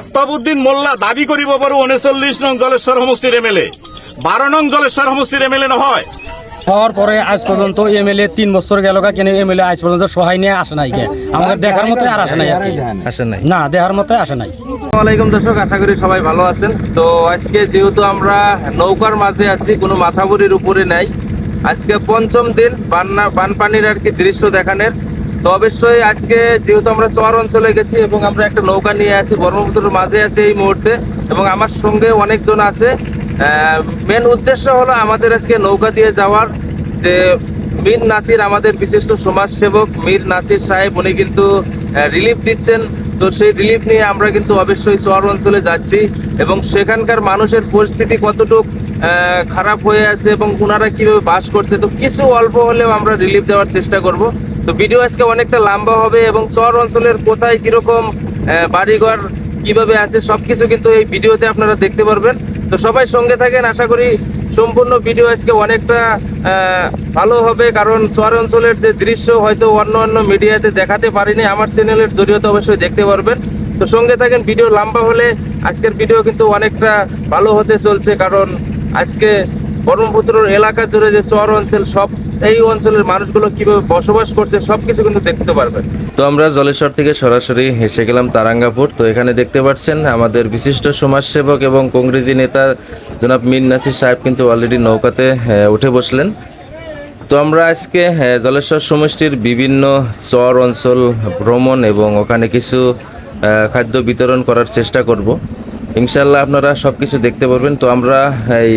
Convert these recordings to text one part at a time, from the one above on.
আফতাবুদ্দিন মোল্লা দাবি করিব পারো উনচল্লিশ নং জলেশ্বর সমষ্টির এমএলএ। বারো নং জলেশ্বর সমষ্টির এমএলএ নহয়। হওয়ার পরে আজ পর্যন্ত এমএলএ তিন বছর গেল কেন এমএলএ আজ পর্যন্ত সহায় নিয়ে আসে নাই আমাদের দেখার মতো আর আসে নাই আর কি। আসেন নাই। না দেখার মতো আসে নাই। আসসালামাইকুম দর্শক আশা করি সবাই ভালো আছেন। তো আজকে যেহেতু আমরা নৌকার মাঝে আছি কোনো মাথাবরির উপরে নাই আজকে পঞ্চম দিন বান্না বানপানির আর কি দৃশ্য দেখানোর। তো অবশ্যই আজকে যেহেতু আমরা চর অঞ্চলে গেছি এবং আমরা একটা নৌকা নিয়ে আছি, ব্রহ্মপুত্রের মাঝে আছি এই মুহূর্তে এবং আমার সঙ্গে অনেকজন আছে। মেন উদ্দেশ্য হলো আমাদের আজকে নৌকা দিয়ে যাওয়ার যে মীর নাসির, আমাদের বিশিষ্ট সমাজসেবক মীর নাসির সাহেব, উনি কিন্তু রিলিফ দিচ্ছেন। তো সেই রিলিফ নিয়ে আমরা কিন্তু অবশ্যই শহর অঞ্চলে যাচ্ছি এবং সেখানকার মানুষের পরিস্থিতি কতটুক খারাপ হয়ে আছে এবং ওনারা কীভাবে বাস করছে, তো কিছু অল্প হলেও আমরা রিলিফ দেওয়ার চেষ্টা করব। তো ভিডিও আজকে অনেকটা লম্বা হবে এবং চর অঞ্চলের কোথায় কীরকম বাড়িঘর কীভাবে আছে সব কিছু কিন্তু এই ভিডিওতে আপনারা দেখতে পারবেন। তো সবাই সঙ্গে থাকেন, আশা করি সম্পূর্ণ ভিডিও আজকে অনেকটা ভালো হবে কারণ চর অঞ্চলের যে দৃশ্য হয়তো অন্য অন্য মিডিয়াতে দেখাতে পারিনি, আমার চ্যানেলের জরিয়তে অবশ্যই দেখতে পারবেন। তো সঙ্গে থাকেন, ভিডিও লম্বা হলে আজকের ভিডিও কিন্তু অনেকটা ভালো হতে চলছে কারণ আজকে ব্রহ্মপুত্রের এলাকা জুড়ে যে চর অঞ্চল সব এই অঞ্চলের মানুষগুলো কীভাবে বসবাস করছে, সবকিছু কিন্তু দেখতে পারবেন। তো আমরা জলেশ্বর থেকে সরাসরি হেসে গেলাম তারাঙ্গাপুর। তো এখানে দেখতে পাচ্ছেন, আমাদের বিশিষ্ট সমাজসেবক এবং কংগ্রেসি নেতা জনাব মীর নাসির সাহেব কিন্তু অলরেডি নৌকাতে উঠে বসলেন। তো আমরা আজকে জলেশ্বর সমষ্টির বিভিন্ন চর অঞ্চল ভ্রমণ এবং ওখানে কিছু খাদ্য বিতরণ করার চেষ্টা করব। ইনশাল্লাহ আপনারা সব কিছু দেখতে পারবেন। তো আমরা, এই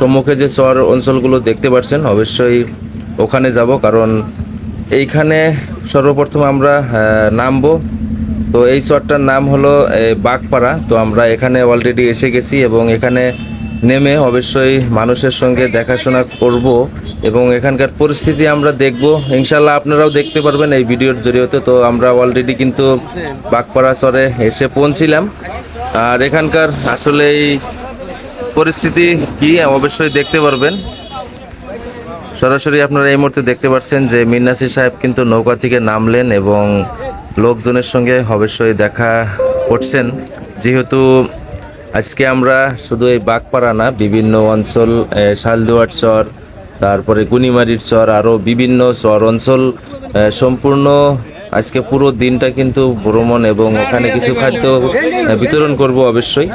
সম্মুখে যে চর অঞ্চলগুলো দেখতে পাচ্ছেন, অবশ্যই ওখানে যাব, কারণ এইখানে সর্বপ্রথম আমরা নামবো। তো এই চরটার নাম হলো বাগপাড়া। তো আমরা এখানে অলরেডি এসে গেছি এবং এখানে নেমে অবশ্যই মানুষের সঙ্গে দেখাশোনা করব এবং এখানকার পরিস্থিতি আমরা দেখব। ইনশাল্লাহ আপনারাও দেখতে পারবেন এই ভিডিওর জরিয়তে। তো আমরা অলরেডি কিন্তু বাগপাড়া চরে এসে পৌঁছিলাম। আর এখানকার আসলে এই পরিস্থিতি কি, অবশ্যই দেখতে পারবেন। সরাসরি আপনারা এই মুহূর্তে দেখতে পাচ্ছেন যে মিন্নাসি সাহেব কিন্তু নৌকা থেকে নামলেন এবং লোকজনের সঙ্গে অবশ্যই দেখা করছেন। যেহেতু আজকে আমরা শুধু এই বাঘপাড়া না, বিভিন্ন অঞ্চল শালদুয়ার চর, তারপরে গুনিমারির চর, আরও বিভিন্ন চর অঞ্চল সম্পূর্ণ আজকে পুরো দিনটা কিন্তু ভ্রমণ এবং ওখানে কিছু খাদ্য বিতরণ করব অবশ্যই।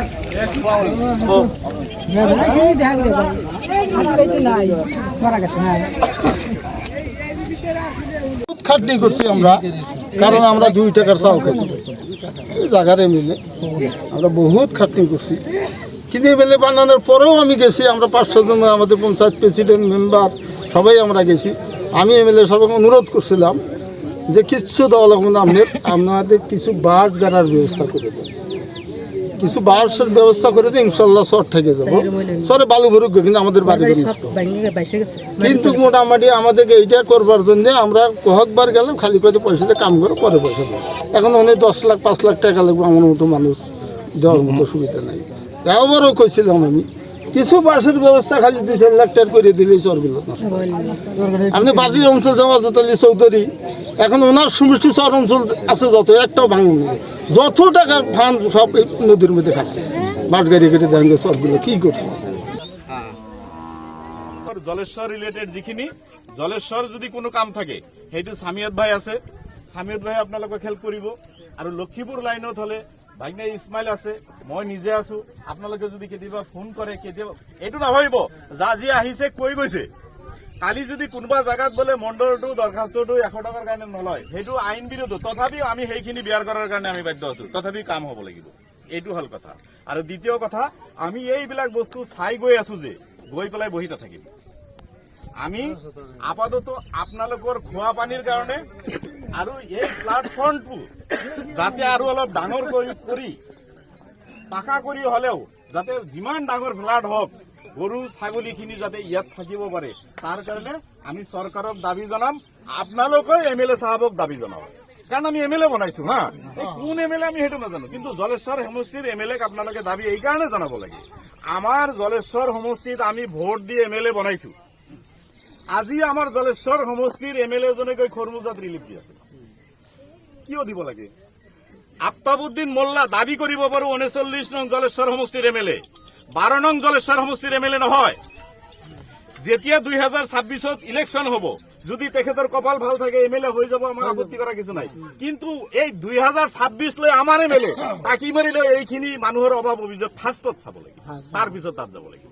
খাটনি করছি আমরা, কারণ আমরা দুই টাকার চাও খাই। এই জায়গারে মিলে আমরা বহুত খাটনি করছি। কিন্তু এমএলএ বানানোর পরেও আমি গেছি, আমরা পাঁচশো জন, আমাদের পঞ্চায়েত প্রেসিডেন্ট, মেম্বার, সবাই আমরা গেছি। আমি এমএলএ সবাইকে অনুরোধ করছিলাম যে কিচ্ছু দেওয়া লাগবে না, আপনাদের কিছু বাস গাড়ার ব্যবস্থা করে দেন। কিছু বাসের ব্যবস্থা করে দিন ইনশাল্লাহ সর থেকে যাব। সরে বালু ভরুক কিন্তু আমাদের বাড়ি কিন্তু মোটামুটি আমাদেরকে এইটা করবার জন্য আমরা কয়েকবার গেলাম খালি করে পয়সা দিয়ে কাম করে পরে পয়সা দেবো এখন অনেক দশ লাখ পাঁচ লাখ টাকা লাগবে আমার মতো মানুষ দেওয়ার মতো সুবিধা নাই। একবারও কইছিলাম আমি কিছু বাসের ব্যবস্থা খালি দুই চার লাখ টাকা করে দিলেই চরগুলো আপনি বাড়ির অঞ্চল জামাত আলী চৌধুরী এখন ওনার সমষ্টি চর অঞ্চল আছে যত একটাও ভাঙন। যত টাকা ফান সব নদীর মধ্যে খাচ্ছে বাস গাড়ি কেটে দেন চরগুলো কী করছে? জলেশ্বর রিলেটেড যিখিনি জলেশ্বর যদি কোনো কাম থাকে সেইটো সামিয়ত ভাই আছে। সামিয়ত ভাই আপোনালোকক হেল্প কৰিব। আৰু লক্ষীপুৰ লাইনত হলে ভাগ্নে ইছমাইল আছে, মই নিজে আছো। আপোনালোকে যদি কেতিয়াবা ফোন কৰে, কেতিয়াবা এইটো নাভাবিব। যা যি আহিছে, কৈ গৈছে। কালি যদি কোনোবা জাগাত বোলে মণ্ডলটো, দৰখাস্তটো এশ টকাৰ কাৰণে নলয়, সেইটো আইন বিৰোধ তথাপিও আমি সেইখিনি বিয়াৰ কৰাৰ কাৰণে আমি বাধ্য আছো। তথাপি কাম হ'ব লাগিব। এইটো হ'ল কথা। আৰু দ্বিতীয় কথা, আমি এইবিলাক বস্তু চাই গৈ আছো যে, গৈ পেলাই বহি নাথাকিম। আমি আপাতত আপোনালোকৰ খোৱা পানীৰ কাৰণে আৰু এই প্লাটফৰ্মটো যাতে আৰু অলপ ডাঙৰ কৰি, পাকা কৰি হলেও যাতে যিমান ডাঙৰ ফ্লাট হওক গৰু ছাগলীখিনি যাতে ইয়াত থাকিব পাৰে। তাৰ কাৰণে আমি চৰকাৰক দাবি জনাম, আপোনালোকে এম এল এ চাহাবক দাবি জনাব কাৰণ আমি এম এল এ বনাইছো হা কোন এম এল এ আমি সেইটো নাজানো। কিন্তু জলেশ্বৰ সমষ্টিৰ এম এল এক আপোনালোকে দাবি এইকাৰণে জনাব লাগে। আমাৰ জলেশ্বৰ সমষ্টিত আমি ভোট দি এম এল এ বনাইছো। আজি আমাৰ জলেশ্বৰ সমষ্টিৰ এম এল এজনে গৈ খৰমুজাত ৰিলিফ দি আছে। কিয় দিব লাগে? আফতাবুদ্দিন মোল্লা দাবি কৰিব পাৰো উনচল্লিশ নং জলেশ্বৰ সমষ্টিৰ এম এল এ। বাৰ নং জলেশ্বর সমষ্টির এম এল এ নহয়। যেতিয়া দুই হাজার ছাব্বিশত ইলেকশন হ'ব যদি তেখেতৰ কপাল ভালো থাকে এম এল এ হৈ যাব আমাৰ আপত্তি কৰা কিছু নাই। কিন্তু এই দুই হাজাৰ ছাব্বিছ লৈ আমাৰ এম এল এ তাকি মাৰিলে এইখিনি মানুহৰ অভাৱ অভিযোগ ফাৰ্ষ্টত চাব লাগিব। তাৰ পিছত তাত যাব লাগিব।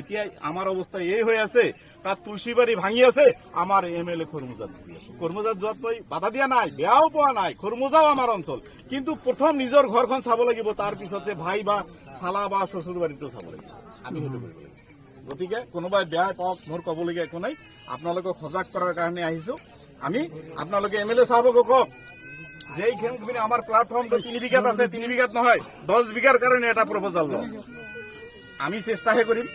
এতিয়া আমাৰ অৱস্থা এই হৈ আছে তাত তুলসীবাৰী ভাঙি আছে আমাৰ এম এল এ আছে খৰমুজাত যোৱাত বাধা দিয়া নাই, বেয়াও পোৱা নাই খৰমুজাও আমাৰ অঞ্চল। কিন্তু প্ৰথম নিজৰ ঘৰখন চাব লাগিব, তাৰ পিছত ভাই বা চালা বা শ্বশুৰ বাৰীটো চাব লাগিব। আমি সেইটো কৰিব লাগিব। গতিকে কোনোবাই বেয়া পাওক, মোৰ ক'বলগীয়া একো নাই। আপোনালোকক সজাগ কৰাৰ কাৰণে আহিছো। আমি আপোনালোকে এম এল এ চাহাবকো কওক, যে এইখিনি আমাৰ প্লাটফৰ্মটো তিনি বিঘাত আছে, তিনি বিঘাত নহয়, দহ বিঘাৰ কাৰণে এটা প্ৰপ'জাল লওঁ। আমি চেষ্টাহে কৰিম।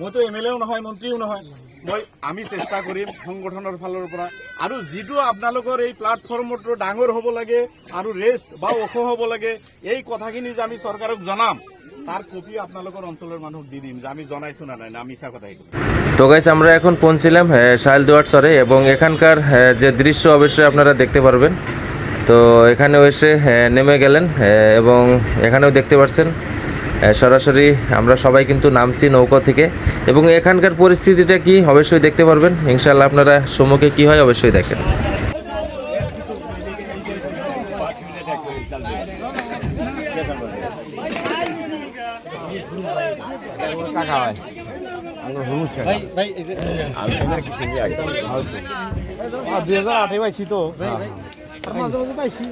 মইতো এম এল এও নহয়, মন্ত্ৰীও নহয়। মই আমি চেষ্টা কৰিম সংগঠনৰ ফালৰ পৰা। আৰু যিটো আপোনালোকৰ এই প্লাটফৰ্মটো ডাঙৰ হ'ব লাগে, আৰু ৰেষ্ট বা ওখ হ'ব লাগে, এই কথাখিনি যে আমি চৰকাৰক জনাম, তাৰ কপি আপোনালোকৰ অঞ্চলৰ মানুহক দি দিম যে আমি জনাইছো না নাই, না মিছা কথা এইটো। তো গাইস আমরা এখন পৌঁছিলাম শাইল দুয়ার চরে, এবং এখানকার যে দৃশ্য অবশ্যই আপনারা দেখতে পারবেন। তো এখানেও এসে নেমে গেলেন এবং এখানেও দেখতে পাচ্ছেন সরাসরি আমরা সবাই কিন্তু নামছি নৌকা থেকে। এবং এখানকার পরিস্থিতিটা কি অবশ্যই দেখতে পারবেন। ইনশাল্লাহ আপনারা সম্মুখে কি হয় অবশ্যই দেখেন। দুই হাজার আটে পাইছি তো। মাঝে মাঝে পাইছি।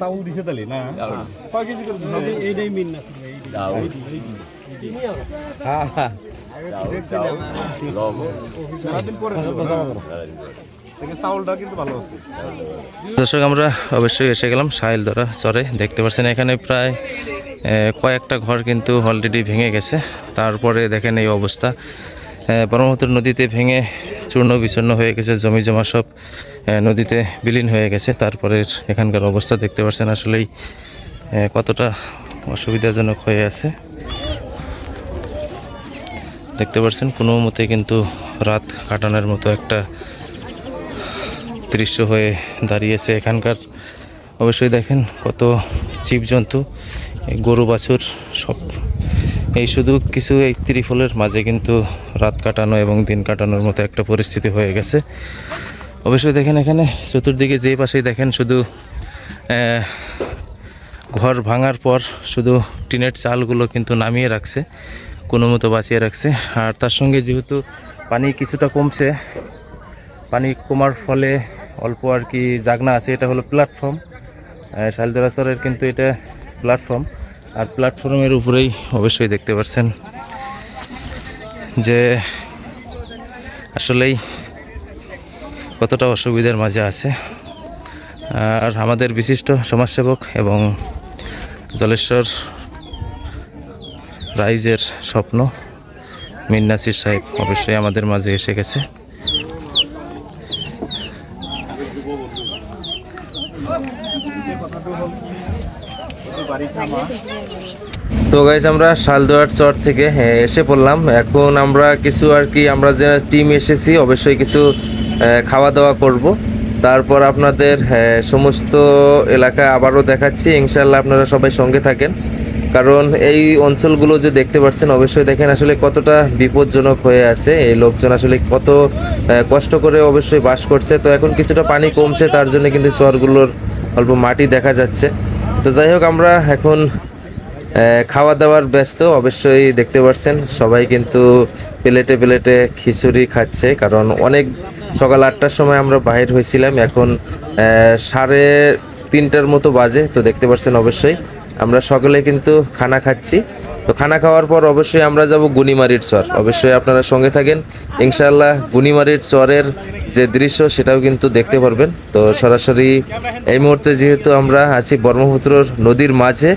চাউল দিছে তাহলে না? কয় কেজি করে এইটাই মিন দর্শক আমরা অবশ্যই এসে গেলাম সাহিল ধরা চরে। দেখতে পাচ্ছেন এখানে প্রায় কয়েকটা ঘর কিন্তু অলরেডি ভেঙে গেছে। তারপরে দেখেন এই অবস্থা। ব্রহ্মপুত্র নদীতে ভেঙে চূর্ণ বিচূর্ণ হয়ে গেছে জমি জমা সব। নদীতে বিলীন হয়ে গেছে। তারপরে এখানকার অবস্থা দেখতে পাচ্ছেন আসলেই কতটা অসুবিধাজনক হয়ে আছে। দেখতে পাচ্ছেন কোনো মতে কিন্তু রাত কাটানোর মতো একটা দৃশ্য হয়ে দাঁড়িয়েছে এখানকার। অবশ্যই দেখেন কত জীবজন্তু গরু, বাছুর সব। এই শুধু কিছু এই ত্রিফলের মাঝে কিন্তু রাত কাটানো এবং দিন কাটানোর মতো একটা পরিস্থিতি হয়ে গেছে। অবশ্যই দেখেন এখানে, চতুর্দিকে যে পাশেই দেখেন শুধু ঘর ভাঙার পর শুধু টিনের চালগুলো কিন্তু নামিয়ে রাখছে, কোনো মতো বাঁচিয়ে রাখছে। আর তার সঙ্গে যেহেতু পানি কিছুটা কমছে, পানি কমার ফলে অল্প আর কি জাগনা আছে, এটা হলো প্ল্যাটফর্ম শালদরাসরের কিন্তু এটা প্ল্যাটফর্ম আর প্ল্যাটফর্মের উপরেই অবশ্যই দেখতে পাচ্ছেন যে, আসলেই কতটা অসুবিধার মাঝে আছে। আর আমাদের বিশিষ্ট সমাজসেবক এবং জলেশ্বর রাইজের স্বপ্ন মিন নাসির সাহেব অবশ্যই আমাদের মাঝে এসে গেছে। তো গাইজ আমরা শালদুয়ার চর থেকে এসে পড়লাম। এখন আমরা কিছু আর কি, আমরা যে টিম এসেছি, অবশ্যই কিছু খাওয়া দাওয়া করব। তারপর আপনাদের সমস্ত এলাকা আবারও দেখাচ্ছি। ইনশাল্লাহ আপনারা সবাই সঙ্গে থাকেন। কারণ এই অঞ্চলগুলো যে দেখতে পাচ্ছেন, অবশ্যই দেখেন আসলে কতটা বিপজ্জনক হয়ে আছে। এই লোকজন আসলে কত কষ্ট করে অবশ্যই বাস করছে। তো এখন কিছুটা পানি কমছে, তার জন্য কিন্তু চরগুলোর অল্প মাটি দেখা যাচ্ছে। তো যাই হোক, আমরা এখন খাওয়া দাওয়ার ব্যস্ত। অবশ্যই দেখতে পাচ্ছেন, সবাই কিন্তু প্লেটে প্লেটে খিচুড়ি খাচ্ছে। কারণ অনেক সকাল আটটার সময় আমরা বাহির হয়েছিলাম। এখন সাড়ে তিনটার মতো বাজে, তো দেখতে পাচ্ছেন অবশ্যই। আমরা সকলে কিন্তু খানা খাচ্ছি। তো খানা খাওয়ার পর অবশ্যই আমরা যাব গুনিমারির চর। অবশ্যই আপনারা সঙ্গে থাকেন। ইনশাআল্লাহ গুনিমারির চরের যে দৃশ্য, সেটাও কিন্তু দেখতে পারবেন। তো সরাসরি এই মুহূর্তে যেহেতু আমরা আছি ব্রহ্মপুত্র নদীর মাঝে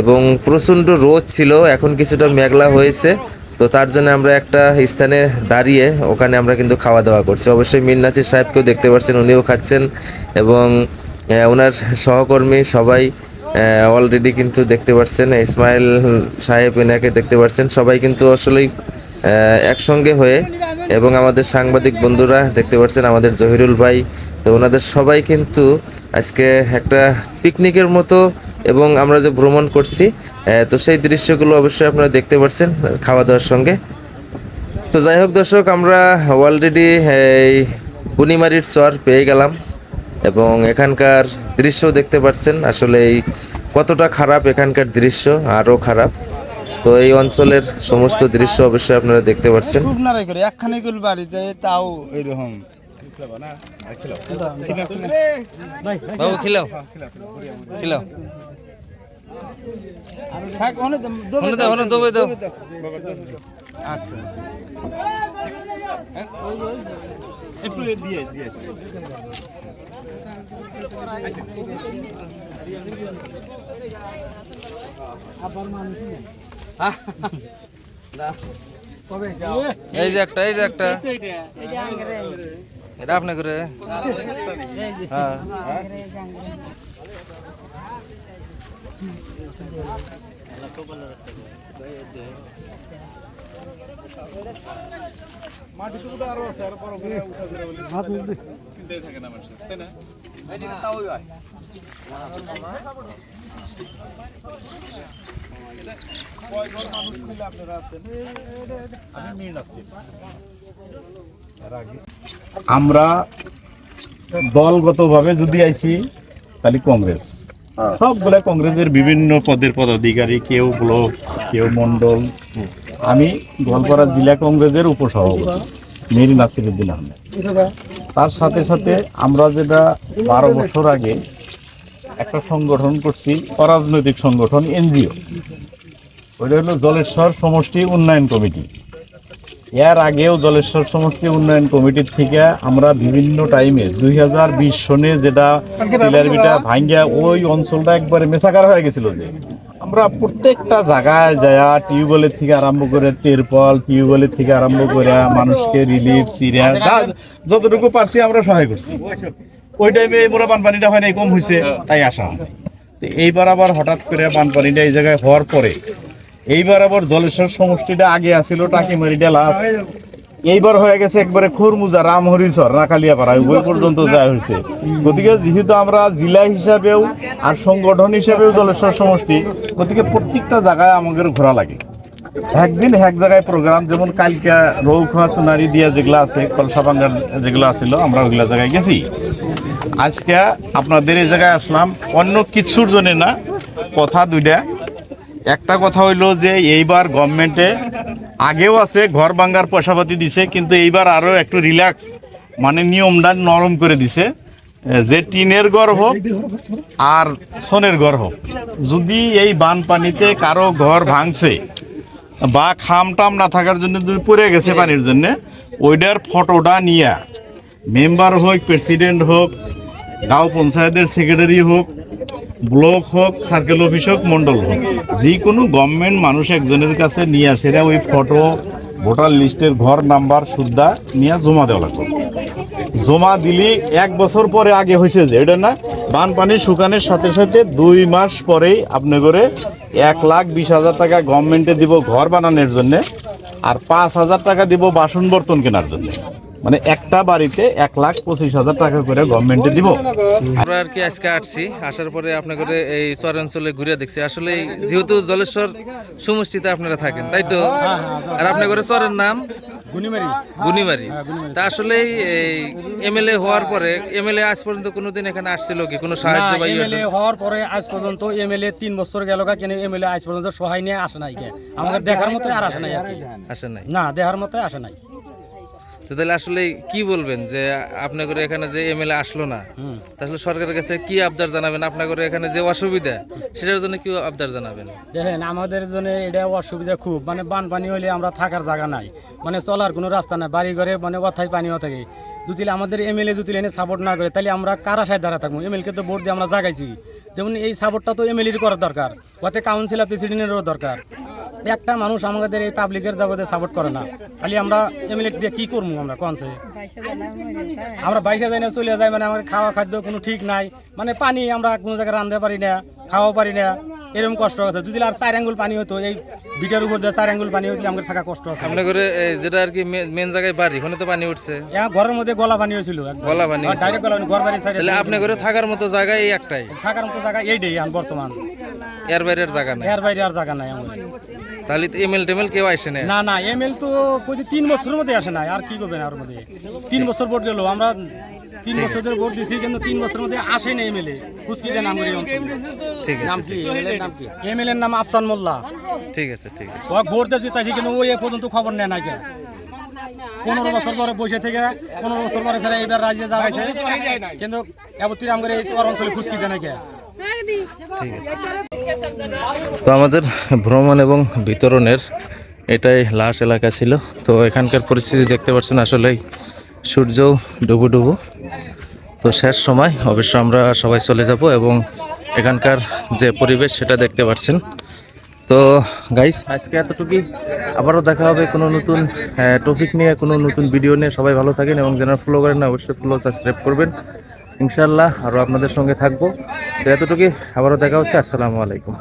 এবং প্রচণ্ড রোদ ছিল, এখন কিছুটা মেঘলা হয়েছে। তো তার জন্য আমরা একটা স্থানে দাঁড়িয়ে ওখানে আমরা কিন্তু খাওয়া দাওয়া করছি। অবশ্যই মীর নাসির সাহেবকেও দেখতে পাচ্ছেন, উনিও খাচ্ছেন এবং ওনার সহকর্মী সবাই অলরেডি কিন্তু দেখতে পাচ্ছেন, ইসমাইল সাহেব এনাকে দেখতে পাচ্ছেন। সবাই কিন্তু আসলেই একসঙ্গে হয়ে এবং আমাদের সাংবাদিক বন্ধুরা দেখতে পাচ্ছেন আমাদের জহিরুল ভাই। তো ওনাদের সবাই কিন্তু আজকে একটা পিকনিকের মতো এবং আমরা যে ভ্রমণ করছি তো সেই দৃশ্যগুলো অবশ্যই আপনারা দেখতে পাচ্ছেন খাওয়া দাওয়ার সঙ্গে। তো যাই হোক দর্শক আমরা অলরেডি এই বুনিমারির চর পেয়ে গেলাম এবং এখানকার দৃশ্য দেখতে পাচ্ছেন। আসলে এই কতটা খারাপ এখানকার দৃশ্য আরও খারাপ। তো এই অঞ্চলের সমস্ত দৃশ্য অবশ্যই আপনারা দেখতে পাচ্ছেন। বাড়িতে তাও এরকম। বাবু খিলাও খিলাও। একটু দিয়ে দিয়ে। এই যে একটা এই যে একটা। এটা আপনি করে হ্যাঁ। মাটি টুকুটা আরও আছে আর বড় করে উঠা ধরে বলি চিন্তাই থাকে না মানুষের তাই না কয় ঘর মানুষ মিলে আপনারা আছেন? আমি মিল আছি। আমরা দলগতভাবে যদি আইছি, তাহলে কংগ্রেস সবগুলা কংগ্রেসের বিভিন্ন পদের পদাধিকারী, কেউ ব্লক, কেউ মন্ডল আমি গোয়ালপাড়া জেলা কংগ্রেসের উপসভাপতি, মীর নাসিরুদ্দিন আহমেদ। তার সাথে সাথে আমরা যেটা বারো বছর আগে একটা সংগঠন করছি, অরাজনৈতিক সংগঠন, এনজিও। ওইটা হলো জলেশ্বর সমষ্টি উন্নয়ন কমিটি। এর আগেও জলেশ্বর সমষ্টি উন্নয়ন কমিটির থেকে আমরা বিভিন্ন টাইমে দুই হাজার বিশ সনে যেটা সিলারবিটা ভাঙ্গিয়া ওই অঞ্চলটা একবারে মেসাকার হয়ে গেছিল যে। আমরা প্রত্যেকটা জায়গায় যায়া টিউবওয়েলের থেকে আরম্ভ করে তেরপল টিউবওয়েলের থেকে আরম্ভ করে মানুষকে রিলিফ সিরিয়া যা যতটুকু পারছি আমরা সহায় করছি। ওই টাইমে মোরা বানপানিটা হয় নাই কম হয়েছে তাই আসা হয় এইবার আবার হঠাৎ করে বানপানিটা এই জায়গায় হওয়ার পরে এইবার আবার জলেশ্বর সমষ্টিটা আগে আসিল টাকিমারিটা লাস্ট এইবার হয়ে গেছে একবারে খুরমুজা রামহরিচর রাখালিয়া পাড়ায় ওই পর্যন্ত যায় হয়েছে। গতিকে যেহেতু আমরা জেলা হিসাবেও আর সংগঠন হিসাবেও জলেশ্বর সমষ্টি, গতিকে প্রত্যেকটা জায়গায় আমাদের ঘোরা লাগে। একদিন এক জায়গায় প্রোগ্রাম যেমন কালকে রৌখা সোনারি, দিয়া যেগুলো আছে কলসা বাঙ্গার যেগুলো আছিল, আমরা ওইগুলা জায়গায় গেছি। আজকে আপনাদের এই জায়গায় আসলাম, অন্য কিছুর জন্য না, কথা দুইটা একটা কথা হইল যে এইবার গভর্নমেন্টে আগেও আছে, ঘর ভাঙ্গার পয়সাপাতি দিছে, কিন্তু এইবার আরও একটু রিল্যাক্স মানে নিয়মটা নরম করে দিছে। যে টিনের ঘর হোক আর সোনের ঘর হোক। যদি এই বানপানিতে কারও ঘর ভাঙছে বা খাম টাম না থাকার জন্য যদি পড়ে গেছে পানির জন্য ওইটার ফটোটা নিয়ে, মেম্বার হোক, প্রেসিডেন্ট হোক, গাঁও পঞ্চায়েতের সেক্রেটারি হোক ব্লক হোক সার্কেল অফিস হোক মন্ডল হোক যে কোনো গভর্নমেন্ট মানুষ একজনের কাছে নিয়ে আসে ওই ফটো ভোটার লিস্টের ঘর নাম্বার সুদ্ধা নিয়ে জমা দেওয়া লাগবে। জমা দিলি এক বছর পরে আগে হয়েছে যে, এটা না? বানপানি শুকানের সাথে সাথে দুই মাস পরেই আপনি করে এক লাখ বিশ হাজার টাকা গভর্নমেন্টে দিব ঘর বানানোর জন্যে, আর পাঁচ হাজার টাকা দিব বাসন বর্তন কেনার জন্য। মানে একটা বাড়িতে এক লাখ পঁচিশ হাজার টাকা করে গভর্নমেন্টে দিব। আমরা আর কি আজকে আসছি আসার পরে আপনাদের এই চর অঞ্চলে ঘুরে দেখছি। আসলে যেহেতু জলেশ্বর সমষ্টিতে আপনারা থাকেন তাই তো? আর আপনাদের চরের নাম? গুনিমারি। গুনিমারি। তা আসলে এই এমএলএ হওয়ার পরে এমএলএ আজ পর্যন্ত কোনোদিন এখানে আসছিল কি? কোনো সাহায্য বা ইয়ে এমএলএ হওয়ার পরে আজ পর্যন্ত এমএলএ তিন বছর গেল কেন এমএলএ আজ পর্যন্ত সহায় নিয়ে আসে নাই আমাদের দেখার মতো আর আসে নাই আসে নাই। না দেখার মতো আসে নাই। তো তাহলে আসলে কি বলবেন যে আপনাদের এখানে যে এমএলএ আসলো না তাহলে সরকারের কাছে কি আবদার জানাবেন? আপনাদের এখানে যে অসুবিধা সেটার জন্য কি আবদার জানাবেন? দেখেন আমাদের জন্য এটা অসুবিধা খুব। মানে বানপানি হলে আমরা থাকার জায়গা নাই। মানে চলার কোনো রাস্তা নাই। বাড়ি ঘরে মানে অথায় পানি হয়ে থাকে। যদি আমাদের এমএলএ যদি এনে সাপোর্ট না করে তাহলে আমরা কার আশায় দাঁড়া থাকব? এমএলকে তো ভোট দিয়ে আমরা জাগাইছি। যেমন এই সাপোর্টটা তো এমএলএর করার দরকার। ওতে কাউন্সিলর প্রেসিডেন্টেরও দরকার। একটা মানুষ আমাদের এই পাবলিকের জগতে সাপোর্ট করে না। খালি আমরা এমএলএ দিয়ে কি করব আমরা কনসে আমরা বাইশে যাই না চলে যাই মানে আমার খাওয়া খাদ্য কোনো ঠিক নাই। মানে পানি আমরা কোনো জায়গায় রাঁধতে পারি না খাওয়া পারি না এরকম কষ্ট আছে। যদি আর চার আঙ্গুল পানি হতো এই বিটার উপর দিয়ে চার আঙ্গুল পানি হইলে আমাদের থাকা কষ্ট আছে। সামনে করে যেটা আর কি মেন জায়গায় বাড়ি ওখানে তো পানি উঠছে। এখন ঘরের মধ্যে গলা পানি হয়েছিল গলা পানি। ডাইরেক্ট গলা ঘর বাড়ি সাইডে তাহলে আপনি করে থাকার মতো জায়গা এই একটাই? থাকার মতো জায়গা এইটাই এখন বর্তমান। এর বাইরের জায়গা নাই। এর বাইরে আর জায়গা নাই আমাদের। তাহলে তো এমএল টেমেল কেউ আসে না। না না এমএল তো কই তিন বছরের মধ্যে আসে না আর কি করবেন আর মধ্যে তিন বছর ভোট গেল আমরা তিন বছর ধরে ভোট দিছি কিন্তু তিন বছরের মধ্যে আসে না এমএলএ খুশকি দেন আমার ঠিক আছে এমএলএ এর নাম আফতান মোল্লা। ঠিক আছে ঠিক আছে। ও ভোট দিয়ে জিতাইছি কিন্তু ওই এ পর্যন্ত খবর নেয় না কে? পনেরো বছর পরে বসে থেকে পনেরো বছর পরে ফেরে এবার রাজ্যে যাওয়াইছে কিন্তু এবার তুই আমাদের এই অঞ্চলে খুশকি দেয় না কে? ঠিক আছে তো আমাদের ভ্রমণ এবং বিতরণের এটাই লাশ এলাকা ছিল। তো এখানকার পরিস্থিতি দেখতে পাচ্ছেন, আসলেই সূর্য ডুবু ডুবু। তো শেষ সময়, অবশ্য আমরা সবাই চলে যাব এবং এখানকার যে পরিবেশ সেটা দেখতে পাচ্ছেন। তো গাইস আজকে এতটুকুই। আবারও দেখা হবে কোনো নতুন টপিক নিয়ে, কোনো নতুন ভিডিও নিয়ে। সবাই ভালো থাকেন এবং যারা ফলো করেন অবশ্যই ফলো সাবস্ক্রাইব করবেন। ইনশাল্লাহ আরও আপনাদের সঙ্গে থাকব। তো এতটুকুই আবারও দেখা হচ্ছে। আসসালামু আলাইকুম।